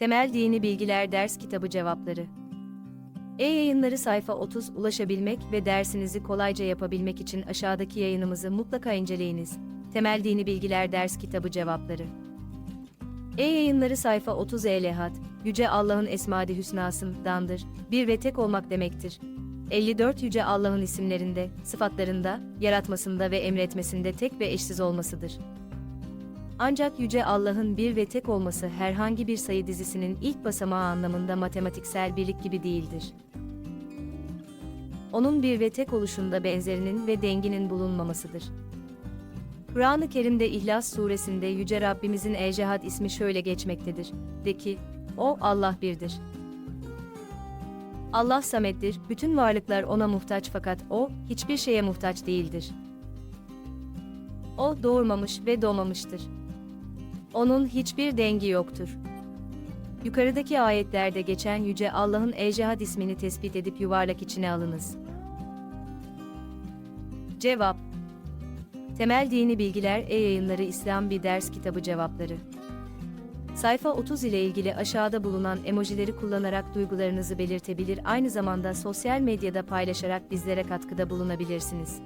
Temel Dini Bilgiler Ders Kitabı Cevapları E-yayınları sayfa 30 ulaşabilmek ve dersinizi kolayca yapabilmek için aşağıdaki yayınımızı mutlaka inceleyiniz. Temel Dini Bilgiler Ders Kitabı Cevapları E-yayınları sayfa 30 Elehat, Yüce Allah'ın Esma-i Hüsnası'ndandır, bir ve tek olmak demektir. 54 Yüce Allah'ın isimlerinde, sıfatlarında, yaratmasında ve emretmesinde tek ve eşsiz olmasıdır. Ancak Yüce Allah'ın bir ve tek olması herhangi bir sayı dizisinin ilk basamağı anlamında matematiksel birlik gibi değildir. Onun bir ve tek oluşunda benzerinin ve denginin bulunmamasıdır. Kur'an-ı Kerim'de İhlas suresinde Yüce Rabbimizin El Cehad ismi şöyle geçmektedir. De ki, O Allah birdir. Allah samettir, bütün varlıklar ona muhtaç fakat o, hiçbir şeye muhtaç değildir. O doğurmamış ve doğmamıştır. Onun hiçbir dengi yoktur. Yukarıdaki ayetlerde geçen Yüce Allah'ın El Cehad ismini tespit edip yuvarlak içine alınız. Cevap Temel Dini Bilgiler E-Yayınları İslam Bir Ders Kitabı Cevapları Sayfa 30 ile ilgili aşağıda bulunan emojileri kullanarak duygularınızı belirtebilir aynı zamanda sosyal medyada paylaşarak bizlere katkıda bulunabilirsiniz.